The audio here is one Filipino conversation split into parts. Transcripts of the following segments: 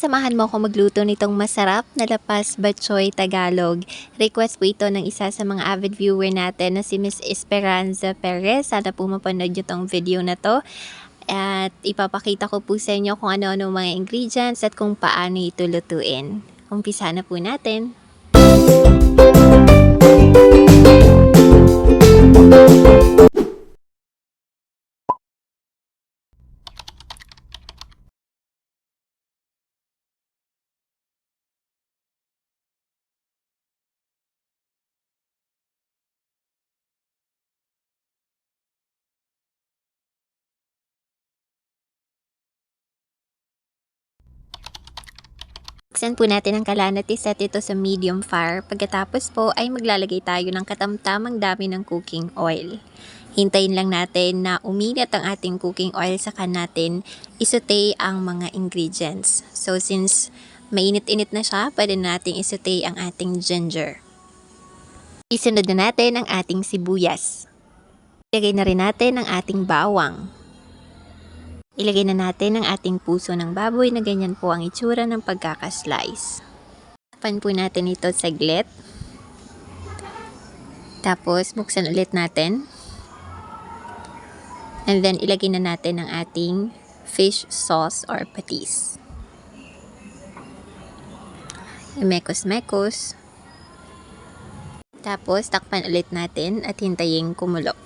samahan mo ako magluto nitong masarap na lapas batchoy Tagalog. Request po ito ng isa sa mga avid viewer natin na si Miss Esperanza Perez. Sana po mapanood nyo tong video na to. At ipapakita ko po sa inyo kung ano-ano mga ingredients at kung paano ito lutuin. Umpisa na po natin. Buksan po natin ang kalanat set ito sa medium fire. Pagkatapos po ay maglalagay tayo ng katamtamang dami ng cooking oil. Hintayin lang natin na uminit ang ating cooking oil saka natin isote ang mga ingredients. So since mainit-init na siya, pwede nating isote ang ating ginger. Isunod na natin ang ating sibuyas. Ilagay na rin natin ang ating bawang. Ilagay na natin ang ating puso ng baboy na ganyan po ang itsura ng pagkakaslice. Pan po natin ito saglit. Tapos buksan ulit natin. And then ilagay na natin ang ating fish sauce or patis. Mekos-mekos. Tapos takpan ulit natin at hintayin kumulo.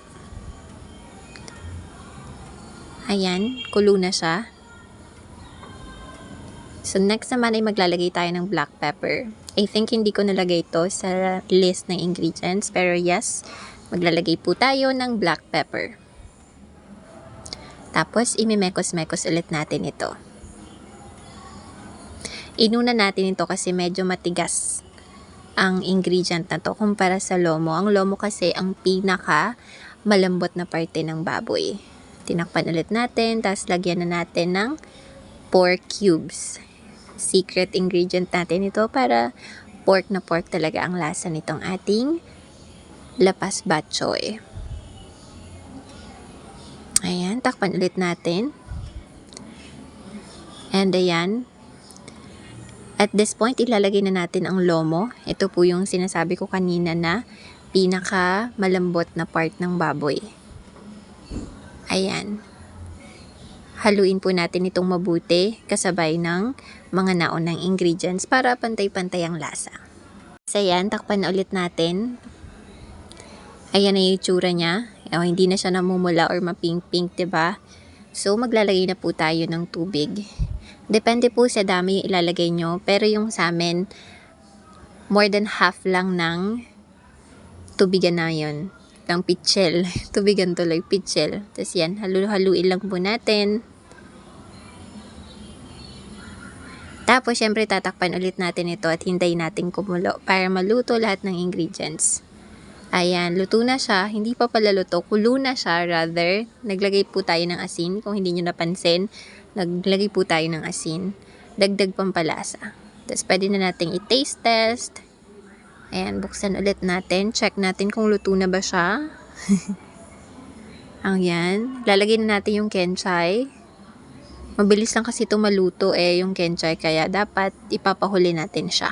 Ayan, kulo na siya. So next naman ay maglalagay tayo ng black pepper. I think hindi ko nalagay ito sa list ng ingredients pero yes, maglalagay po tayo ng black pepper. Tapos imimekos-mekos ulit natin ito. Inuna natin ito kasi medyo matigas ang ingredient na to kumpara sa lomo. Ang lomo kasi ang pinaka malambot na parte ng baboy. Tinakpan ulit natin, tapos lagyan na natin ng pork cubes. Secret ingredient natin ito para pork na pork talaga ang lasa nitong ating lapas batchoy. Ayan, takpan ulit natin. And ayan, at this point, ilalagay na natin ang lomo. Ito po yung sinasabi ko kanina na pinaka malambot na part ng baboy. Ayan. Haluin po natin itong mabuti kasabay ng mga naunang ingredients para pantay-pantay ang lasa. So ayan, takpan ulit natin. Ayan na yung itsura niya. O, hindi na siya namumula or mapink-pink, ba? So maglalagay na po tayo ng tubig. Depende po sa dami yung ilalagay nyo. Pero yung sa amin, more than half lang ng tubigan na yun. Ng pitchel. Tubigan tuloy, pitchel. Tapos yan, halu-haluin lang po natin. Tapos, syempre, tatakpan ulit natin ito at hintayin natin kumulo para maluto lahat ng ingredients. Ayan, luto na siya. Hindi pa pala luto. Kulo na siya, rather. Naglagay po tayo ng asin. Kung hindi nyo napansin, naglagay po tayo ng asin. Dagdag pampalasa. Tapos, pwede na nating i-taste test. Ayan, buksan ulit natin. Check natin kung luto na ba siya. Ang yan. Lalagay na natin yung kenchay. Mabilis lang kasi ito maluto eh, yung kenchay. Kaya dapat ipapahuli natin siya.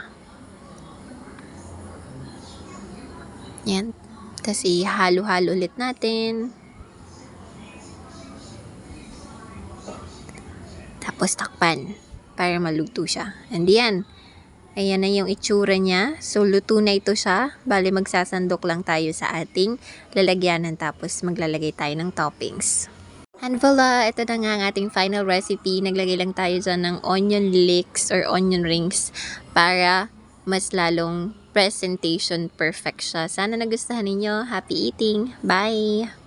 Yan. Tapos ihalo-halo ulit natin. Tapos takpan para maluto siya. And yan. Ayan na yung itsura niya. So, luto na ito siya. Bali, magsasandok lang tayo sa ating lalagyanan tapos maglalagay tayo ng toppings. And voila, ito na nga ang ating final recipe. Naglagay lang tayo dyan ng onion leeks or onion rings para mas lalong presentation perfect siya. Sana nagustuhan ninyo. Happy eating! Bye!